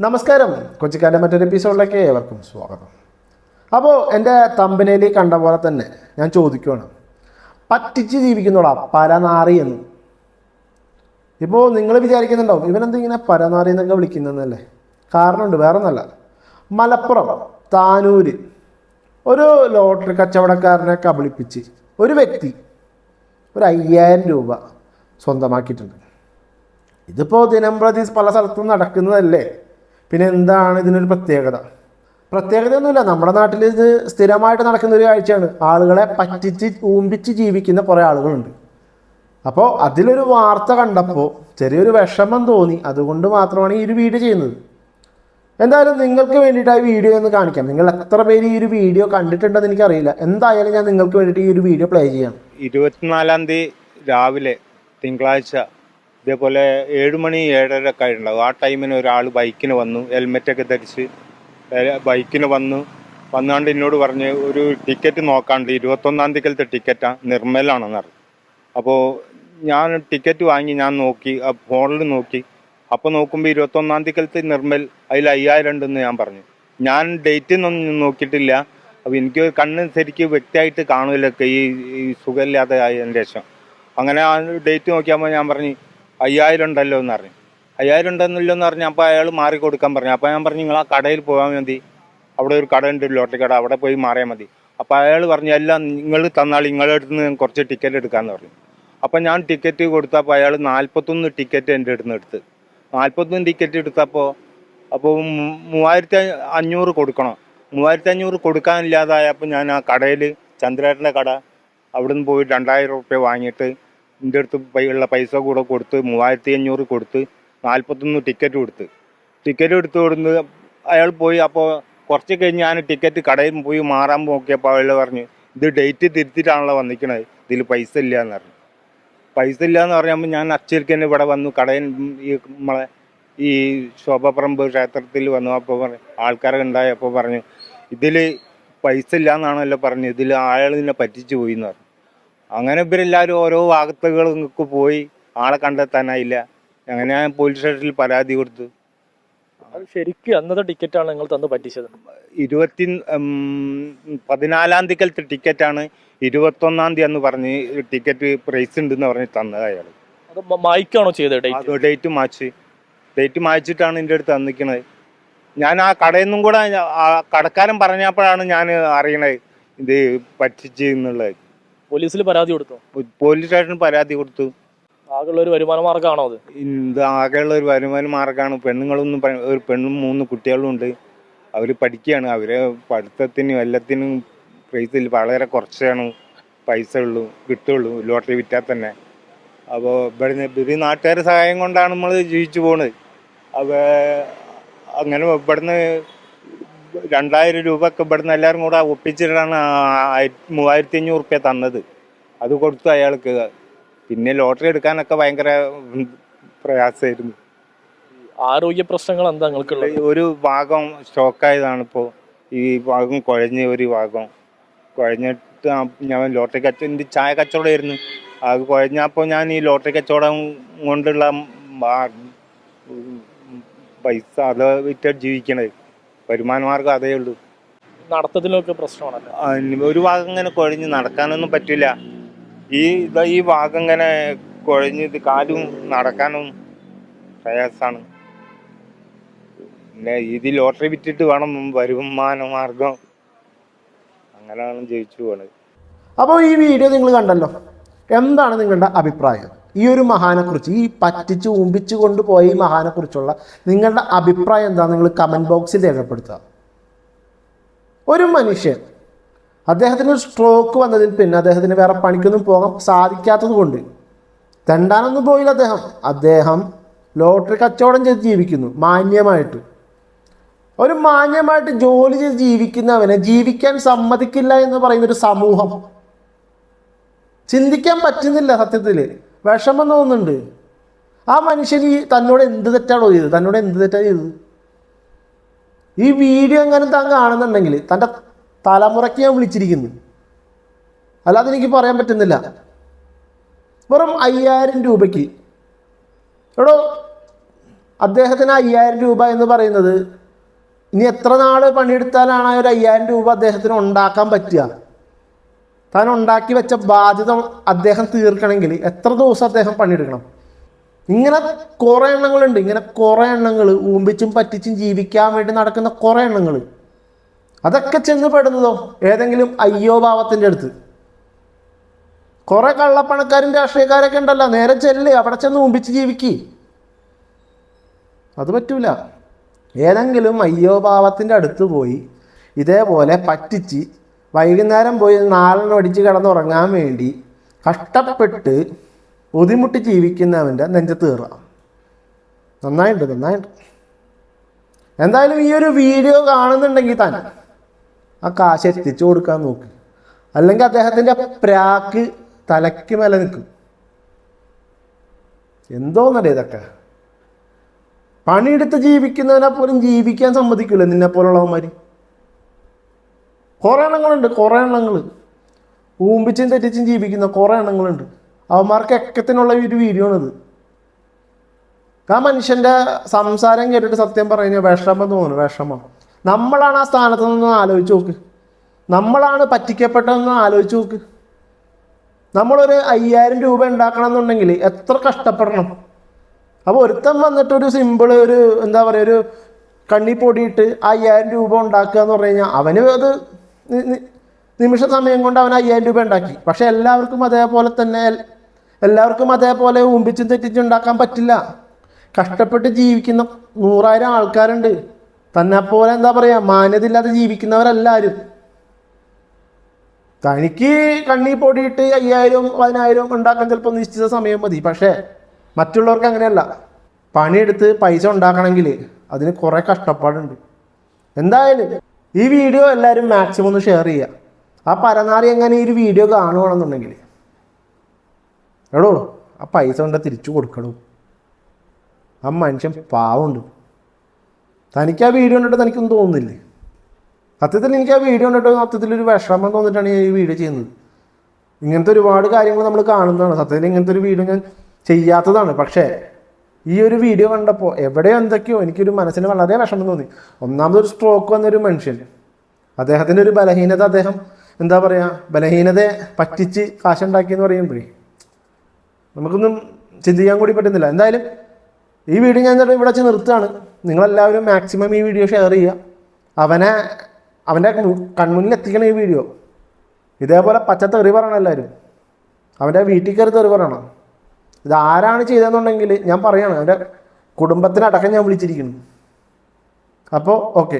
നമസ്കാരം. കൊച്ചിക്കാരന്റെ മറ്റൊരു എപ്പിസോഡിലേക്ക് ഏവർക്കും സ്വാഗതം. അപ്പോൾ എന്റെ തമ്പനയിൽ കണ്ട പോലെ തന്നെ ഞാൻ ചോദിക്കുവാണ്. പറ്റിച്ച് ജീവിക്കുന്നോടാ പരനാറി എന്ന്. ഇപ്പോൾ നിങ്ങൾ വിചാരിക്കുന്നുണ്ടാവും ഇവനെന്തിങ്ങനെ പരനാറി എന്നൊക്കെ വിളിക്കുന്നതല്ലേ? കാരണമുണ്ട് വേറെ ഒന്നല്ല മലപ്പുറം താനൂര് ഒരു ലോട്ടറി കച്ചവടക്കാരനെ കബളിപ്പിച്ച് ഒരു വ്യക്തി ഒരു അയ്യായിരം രൂപ സ്വന്തമാക്കിയിട്ടുണ്ട്. ഇതിപ്പോൾ ദിനംപ്രതി പല സ്ഥലത്തും നടക്കുന്നതല്ലേ? പിന്നെ എന്താണ് ഇതിനൊരു പ്രത്യേകത? പ്രത്യേകതയൊന്നുമില്ല. നമ്മുടെ നാട്ടിൽ ഇത് സ്ഥിരമായിട്ട് നടക്കുന്ന ഒരു കാഴ്ചയാണ്. ആളുകളെ പറ്റിച്ച് ഊമ്പിച്ച് ജീവിക്കുന്ന കുറേ ആളുകളുണ്ട്. അപ്പോൾ അതിലൊരു വാർത്ത കണ്ടപ്പോൾ ചെറിയൊരു വിഷമം തോന്നി. അതുകൊണ്ട് മാത്രമാണ് ഈ ഒരു വീഡിയോ ചെയ്യുന്നത്. എന്തായാലും നിങ്ങൾക്ക് വേണ്ടിയിട്ട് ആ വീഡിയോ ഒന്ന് കാണിക്കാം. നിങ്ങൾ എത്ര പേര് ഈ ഒരു വീഡിയോ കണ്ടിട്ടുണ്ടെന്ന് എനിക്കറിയില്ല. എന്തായാലും ഞാൻ നിങ്ങൾക്ക് വേണ്ടിയിട്ട് ഈ ഒരു വീഡിയോ പ്ലേ ചെയ്യാം. ഇരുപത്തിനാലാം തീയതി രാവിലെ തിങ്കളാഴ്ച ഇതേപോലെ ഏഴുമണി ഏഴര ഒക്കെ ആയിട്ടുണ്ടാവും. ആ ടൈമിന് ഒരാൾ ബൈക്കിന് വന്നു ഹെൽമെറ്റൊക്കെ ധരിച്ച് ബൈക്കിന് വന്നു. വന്നാണ്ട് എന്നോട് പറഞ്ഞ് ഒരു ടിക്കറ്റ് നോക്കാണ്ട് ഇരുപത്തൊന്നാം തീയതിക്കലത്തെ ടിക്കറ്റാണ് നിർമ്മലാണെന്ന് പറഞ്ഞു. അപ്പോൾ ഞാൻ ടിക്കറ്റ് വാങ്ങി ഞാൻ നോക്കി ഫോണിൽ നോക്കി. അപ്പോൾ നോക്കുമ്പോൾ ഇരുപത്തൊന്നാം തീയതിക്കലത്തെ നിർമ്മൽ അതിൽ അയ്യായിരം ഉണ്ടെന്ന് ഞാൻ പറഞ്ഞു. ഞാൻ ഡേറ്റ് ഒന്നും നോക്കിയിട്ടില്ല. അപ്പോൾ എനിക്ക് കണ്ണ് ശരിക്ക് വ്യക്തമായിട്ട് കാണില്ലൊക്കെ ഈ സുഖമില്ലാതെ ആയതിന് ശേഷം. അങ്ങനെ ആ ഡേറ്റ് നോക്കിയപ്പോൾ ഞാൻ പറഞ്ഞു അയ്യായിരം ഉണ്ടല്ലോ എന്ന് പറഞ്ഞു. അയ്യായിരം ഉണ്ടെന്നില്ല എന്ന് പറഞ്ഞു. അപ്പോൾ അയാൾ മാറി കൊടുക്കാൻ പറഞ്ഞു. അപ്പോൾ ഞാൻ പറഞ്ഞു നിങ്ങൾ ആ കടയിൽ പോകാൻ മതി. അവിടെ ഒരു കട ഉണ്ട് ലോട്ടറി കട. അവിടെ പോയി മാറിയാൽ മതി. അപ്പോൾ അയാൾ പറഞ്ഞു എല്ലാം നിങ്ങൾ തന്നാൽ നിങ്ങളുടെ അടുത്ത് നിന്ന് കുറച്ച് ടിക്കറ്റ് എടുക്കാമെന്ന് പറഞ്ഞു. അപ്പം ഞാൻ ടിക്കറ്റ് കൊടുത്തപ്പോൾ അയാൾ നാൽപ്പത്തൊന്ന് ടിക്കറ്റ് എന്റെ അടുത്ത് നിന്ന് എടുത്ത്. നാൽപ്പത്തൊന്ന് ടിക്കറ്റ് എടുത്തപ്പോൾ അപ്പോൾ മൂവായിരത്തി അഞ്ഞൂറ് കൊടുക്കണം. മൂവായിരത്തി അഞ്ഞൂറ് കൊടുക്കാനില്ലാതായപ്പോൾ ഞാൻ ആ കടയിൽ ചന്ദ്രേട്ടന്റെ കട അവിടെ നിന്ന് പോയി രണ്ടായിരം റുപ്യ വാങ്ങിയിട്ട് എന്റെ അടുത്ത് ഉള്ള പൈസ കൂടെ കൊടുത്ത് മൂവായിരത്തി അഞ്ഞൂറ് കൊടുത്ത് നാൽപ്പത്തൊന്ന് ടിക്കറ്റ് കൊടുത്ത്. ടിക്കറ്റ് എടുത്ത് കൊടുത്ത് അയാൾ പോയി. അപ്പോൾ കുറച്ച് കഴിഞ്ഞ് ഞാൻ ടിക്കറ്റ് കടയിൽ പോയി മാറാൻ നോക്കിയപ്പോൾ അയാൾ പറഞ്ഞു ഇത് ഡേറ്റ് തിരുത്തിയിട്ടാണല്ലോ വന്നിക്കണത്. ഇതിൽ പൈസ ഇല്ല എന്ന് പറഞ്ഞു. പൈസ ഇല്ല എന്ന് പറയുമ്പോൾ ഞാൻ അച്ചരിക്ക് തന്നെ ഇവിടെ വന്നു. കടയിൽ ഈ നമ്മളെ ഈ ശോഭപ്പറമ്പ് ക്ഷേത്രത്തിൽ വന്നു. അപ്പോൾ പറഞ്ഞു ആൾക്കാരൊക്കെ ഉണ്ടായപ്പോൾ പറഞ്ഞു ഇതിൽ പൈസ ഇല്ല എന്നാണല്ലോ പറഞ്ഞു ഇതിൽ ആയാൾ നിന്നെ പറ്റിച്ചു പോയി എന്ന് പറഞ്ഞു. അങ്ങനെ ഇവരെല്ലാവരും ഓരോ ഭാഗത്തുകൾക്ക് പോയി ആളെ കണ്ടെത്താനായില്ല. അങ്ങനെ ഞാൻ പോലീസ് സ്റ്റേഷനിൽ പരാതി കൊടുത്തു. അത് ശരിക്കും അന്നത്തെ ടിക്കറ്റാണ് നിങ്ങൾ തന്നു പറ്റിച്ചത്? ഇരുപത്തി പതിനാലാം തീയതിക്കലത്തെ ടിക്കറ്റാണ് ഇരുപത്തൊന്നാം തീയതി എന്ന് പറഞ്ഞ് ടിക്കറ്റ് പ്രൈസ് ഉണ്ടെന്ന് പറഞ്ഞ് തന്നത് അയാൾ അത് മായ്ക്കാണോ ചെയ്തത് ഡേറ്റ് മായ്ച്ച് ഡേറ്റ് മാച്ച്. ഡേറ്റ് മാച്ചിട്ടാണ് എന്റെ അടുത്ത് തന്നിക്കണത്. ഞാൻ ആ കടയിൽ നിന്നും കൂടെ കടക്കാരൻ പറഞ്ഞപ്പോഴാണ് ഞാൻ അറിയണത് ഇത് പറ്റിച്ച് എന്നുള്ളത്. പോലീസിൽ പരാതി കൊടുത്തോ? പോലീസ് സ്റ്റേഷനിൽ പരാതി കൊടുത്തു. ആകെയുള്ള ഒരു വരുമാന മാർഗമാണോ അത്? ഇത് ആകെയുള്ള ഒരു വരുമാന മാർഗമാണ്. പെണ്ണുങ്ങളൊന്നും പ- ഒരു പെണ്ണും മൂന്ന് കുട്ടികളും ഉണ്ട്. അവർ പഠിക്കുകയാണ്. അവരെ പഠിത്തത്തിനും എല്ലാത്തിനും പ്രൈസിൽ വളരെ കുറച്ചാണ് പൈസ ഉള്ളൂ കിട്ടുള്ളൂ ലോട്ടറി വിറ്റാൽ തന്നെ. അപ്പോൾ ഇവിടുന്ന് ഇവർ നാട്ടുകാരുടെ സഹായം കൊണ്ടാണ് നമ്മൾ ജീവിച്ചു പോകുന്നത് അപ്പോൾ അങ്ങനെ ഇവിടുന്ന് രണ്ടായിരം രൂപ ഒക്കെ ഇവിടുന്ന് എല്ലാവരും കൂടെ ഒപ്പിച്ചിട്ടാണ് മൂവായിരത്തി അഞ്ഞൂറ് റുപ്യ തന്നത്. അത് കൊടുത്തു അയാൾക്ക്. പിന്നെ ലോട്ടറി എടുക്കാനൊക്കെ ഭയങ്കര പ്രയാസമായിരുന്നു. ആരോഗ്യ പ്രശ്നങ്ങൾ എന്താ നിങ്ങൾക്ക് ഒരു ഭാഗം സ്റ്റോക്കായതാണ് ഇപ്പോൾ. ഈ ഭാഗം കുഴഞ്ഞ ഒരു ഭാഗം. കുഴഞ്ഞിട്ട് ഞാൻ ലോട്ടറി കച്ചവടം എന്റെ ചായ കച്ചവടമായിരുന്നു അത് കുഴഞ്ഞപ്പോൾ ഞാൻ ഈ ലോട്ടറി കച്ചവടം കൊണ്ടുള്ള പൈസ അത് വിറ്റ് ജീവിക്കണത്. വരുമാന മാർഗം അതേ ഉള്ളൂ. നടത്തത്തിലൊക്കെ പ്രശ്നമാണല്ലോ? ഒരു ഭാഗം ഇങ്ങനെ കുഴഞ്ഞ് നടക്കാനൊന്നും പറ്റില്ല. ഈ ഇതാ ഈ ഭാഗം ഇങ്ങനെ കുഴഞ്ഞ് ഇത് കാലും നടക്കാനും പ്രയാസമാണ് പിന്നെ ഇത് ലോട്ടറി വിറ്റിട്ട് വേണം വരുമാന മാർഗം അങ്ങനെയാണ് ജയിച്ചു പോണത്. അപ്പോൾ ഈ വീഡിയോ നിങ്ങൾ കണ്ടല്ലോ. എന്താണ് നിങ്ങളുടെ അഭിപ്രായം? ഈ ഒരു മഹാനെക്കുറിച്ച് ഈ പറ്റിച്ച് ഉമ്പിച്ച് കൊണ്ടുപോയ ഈ മഹാനെക്കുറിച്ചുള്ള നിങ്ങളുടെ അഭിപ്രായം എന്താ? നിങ്ങൾ കമന്റ് ബോക്സിൽ രേഖപ്പെടുത്തുക. ഒരു മനുഷ്യൻ അദ്ദേഹത്തിന് ഒരു സ്ട്രോക്ക് വന്നതിൽ പിന്നെ അദ്ദേഹത്തിന് വേറെ പണിക്കൊന്നും പോകാൻ സാധിക്കാത്തത് കൊണ്ട് തെണ്ടാനൊന്നും പോയില്ല അദ്ദേഹം. അദ്ദേഹം ലോട്ടറി കച്ചവടം ചെയ്ത് ജീവിക്കുന്നു മാന്യമായിട്ട്. ഒരു മാന്യമായിട്ട് ജോലി ചെയ്ത് ജീവിക്കുന്നവനെ ജീവിക്കാൻ സമ്മതിക്കില്ല എന്ന് പറയുന്നൊരു സമൂഹം. ചിന്തിക്കാൻ പറ്റുന്നില്ല സത്യത്തിൽ വിഷമം തോന്നുന്നുണ്ട് ആ മനുഷ്യൻ ഈ തന്നോട് എന്ത് തെറ്റാണോ ചെയ്തത്? തന്നോട് എന്ത് തെറ്റാണ് ചെയ്തത്? ഈ വീഡിയോ എങ്ങനെ താൻ കാണുന്നുണ്ടെങ്കിൽ തന്റെ തലമുറയ്ക്ക് ഞാൻ വിളിച്ചിരിക്കുന്നു. അല്ലാതെ എനിക്ക് പറയാൻ പറ്റുന്നില്ല. വെറും അയ്യായിരം രൂപയ്ക്ക്. എടോ അദ്ദേഹത്തിന് അയ്യായിരം രൂപ എന്ന് പറയുന്നത് ഇനി എത്ര നാൾ പണിയെടുത്താലാണ് ആ ഒരു അയ്യായിരം രൂപ അദ്ദേഹത്തിന് ഉണ്ടാക്കാൻ പറ്റുക? താൻ ഉണ്ടാക്കി വെച്ച ബാധ്യത അദ്ദേഹം തീർക്കണമെങ്കിൽ എത്ര ദിവസം അദ്ദേഹം പണിയെടുക്കണം? ഇങ്ങനെ കുറേ എണ്ണങ്ങളുണ്ട്. ഇങ്ങനെ കുറേ എണ്ണങ്ങൾ ഊമ്പിച്ചും പറ്റിച്ചും ജീവിക്കാൻ വേണ്ടി നടക്കുന്ന കുറേ എണ്ണങ്ങൾ അതൊക്കെ ചെന്ന് പെടുന്നതോ? ഏതെങ്കിലും അയ്യോ ഭാവത്തിന്റെ അടുത്ത്. കുറേ കള്ളപ്പണക്കാരും രാഷ്ട്രീയക്കാരൊക്കെ ഉണ്ടല്ലോ. നേരെ ചെല്ല്. അവിടെ ചെന്ന് ഊമ്പിച്ച് ജീവിക്ക്. അത് പറ്റൂല. ഏതെങ്കിലും അയ്യോ ഭാവത്തിന്റെ അടുത്ത് പോയി ഇതേപോലെ പറ്റിച്ച് വൈകുന്നേരം പോയി നാലെണ്ണം അടിച്ച് കിടന്നുറങ്ങാൻ വേണ്ടി കഷ്ടപ്പെട്ട് ബുദ്ധിമുട്ടി ജീവിക്കുന്നവന്റെ നെഞ്ചത്ത് കയറുക. നന്നായിട്ടുണ്ട് നന്നായിട്ടുണ്ട്. എന്തായാലും ഈ ഒരു വീഡിയോ കാണുന്നുണ്ടെങ്കിൽ താൻ ആ കാശ് എത്തിച്ചു കൊടുക്കാൻ നോക്ക്. അല്ലെങ്കിൽ അദ്ദേഹത്തിന്റെ പ്രാക്ക് തലയ്ക്ക് മേലെ നിൽക്കും. എന്തോന്നടേ ഇതൊക്കെ? പണിയെടുത്ത് ജീവിക്കുന്നതിനെ പോലും ജീവിക്കാൻ സമ്മതിക്കില്ല നിന്നെ പോലുള്ളവന്മാർ കുറേ എണ്ണങ്ങളുണ്ട് കുറേ എണ്ണങ്ങൾ ഊമ്പിച്ചും തെറ്റിച്ചും ജീവിക്കുന്ന കുറേ എണ്ണങ്ങളുണ്ട്. അവന്മാർക്ക് എക്കത്തിനുള്ള ഒരു വീഡിയോ ആണിത് ആ മനുഷ്യന്റെ സംസാരം കേട്ടിട്ട് സത്യം പറയുന്നത് വിഷമം തോന്നുന്നു വിഷമം. നമ്മളാണ് ആ സ്ഥാനത്ത് നിന്ന് ആലോചിച്ച് നോക്ക്. നമ്മളാണ് പറ്റിക്കപ്പെട്ടതെന്ന് ആലോചിച്ച് നോക്ക്. നമ്മളൊരു അയ്യായിരം രൂപ ഉണ്ടാക്കണം എന്നുണ്ടെങ്കിൽ എത്ര കഷ്ടപ്പെടണം? അപ്പോൾ ഒരുത്തൻ വന്നിട്ട് ഒരു സിമ്പിൾ ഒരു എന്താ പറയുക ഒരു കണ്ണി പൊടിയിട്ട് ആ അയ്യായിരം രൂപ ഉണ്ടാക്കുക എന്ന് പറഞ്ഞു കഴിഞ്ഞാൽ അവന് അത് നിമിഷ സമയം കൊണ്ട് അവൻ അയ്യായിരം രൂപ ഉണ്ടാക്കി. പക്ഷെ എല്ലാവർക്കും അതേപോലെ തന്നെ എല്ലാവർക്കും അതേപോലെ ഊമ്പിച്ചും തെറ്റിച്ചും ഉണ്ടാക്കാൻ പറ്റില്ല. കഷ്ടപ്പെട്ട് ജീവിക്കുന്ന നൂറായിരം ആൾക്കാരുണ്ട്. തന്നെ പോലെ എന്താ പറയുക മാന്യതയില്ലാതെ ജീവിക്കുന്നവരെല്ലാവരും തനിക്ക് കണ്ണി പൊടിയിട്ട് അയ്യായിരം പതിനായിരം ഉണ്ടാക്കാൻ ചിലപ്പോൾ നിശ്ചിത സമയം മതി. പക്ഷേ മറ്റുള്ളവർക്ക് അങ്ങനെയല്ല. പണിയെടുത്ത് പൈസ ഉണ്ടാക്കണമെങ്കിൽ അതിന് കുറേ കഷ്ടപ്പാടുണ്ട്. എന്തായാലും ഈ വീഡിയോ എല്ലാവരും മാക്സിമം ഒന്ന് ഷെയർ ചെയ്യുക. ആ പരനാറി എങ്ങനെ ഈ ഒരു വീഡിയോ കാണുകയാണെന്നുണ്ടെങ്കിൽ എടോ ആ പൈസ കൊണ്ട് തിരിച്ചു കൊടുക്കണു? ആ മനുഷ്യൻ പാവമുണ്ട്. തനിക്ക് ആ വീഡിയോ കണ്ടിട്ട് തനിക്കൊന്നും തോന്നുന്നില്ലേ? സത്യത്തിൽ എനിക്ക് ആ വീഡിയോ കണ്ടിട്ട് സത്യത്തിൽ ഒരു വിഷമം തോന്നിയിട്ടാണ് ഞാൻ ഈ വീഡിയോ ചെയ്യുന്നത്. ഇങ്ങനത്തെ ഒരുപാട് കാര്യങ്ങൾ നമ്മൾ കാണുന്നതാണ്. സത്യത്തിൽ ഇങ്ങനത്തെ ഒരു വീഡിയോ ഞാൻ ചെയ്യാത്തതാണ്. പക്ഷേ ഈ ഒരു വീഡിയോ കണ്ടപ്പോൾ എവിടെയോ എന്തൊക്കെയോ എനിക്കൊരു മനസ്സിന് വളരെ വിഷമം തോന്നി. ഒന്നാമതൊരു സ്ട്രോക്ക് വന്നൊരു മനുഷ്യൻ അദ്ദേഹത്തിന്റെ ഒരു ബലഹീനത അദ്ദേഹം എന്താ പറയുക ബലഹീനതയെ പറ്റിച്ച് കാശുണ്ടാക്കിയെന്ന് പറയുമ്പോഴേ നമുക്കൊന്നും ചിന്തിക്കാൻ കൂടി പറ്റുന്നില്ല. എന്തായാലും ഈ വീഡിയോ ഞാൻ എന്നിട്ട് ഇവിടെ വെച്ച് നിർത്തുകയാണ്. നിങ്ങളെല്ലാവരും മാക്സിമം ഈ വീഡിയോ ഷെയർ ചെയ്യുക. അവനെ അവന്റെ കൺമുന്നിൽ എത്തിക്കണം ഈ വീഡിയോ ഇതേപോലെ പച്ച തെറി പറയണം എല്ലാവരും. അവന്റെ വീട്ടിൽ കയറി തെറി പറയണം. ഇത് ആരാണ് ചെയ്തതെന്നുണ്ടെങ്കിൽ ഞാൻ പറയാണ് അവന്റെ കുടുംബത്തിനടക്കം ഞാൻ വിളിച്ചിരിക്കുന്നു. അപ്പോൾ ഓക്കെ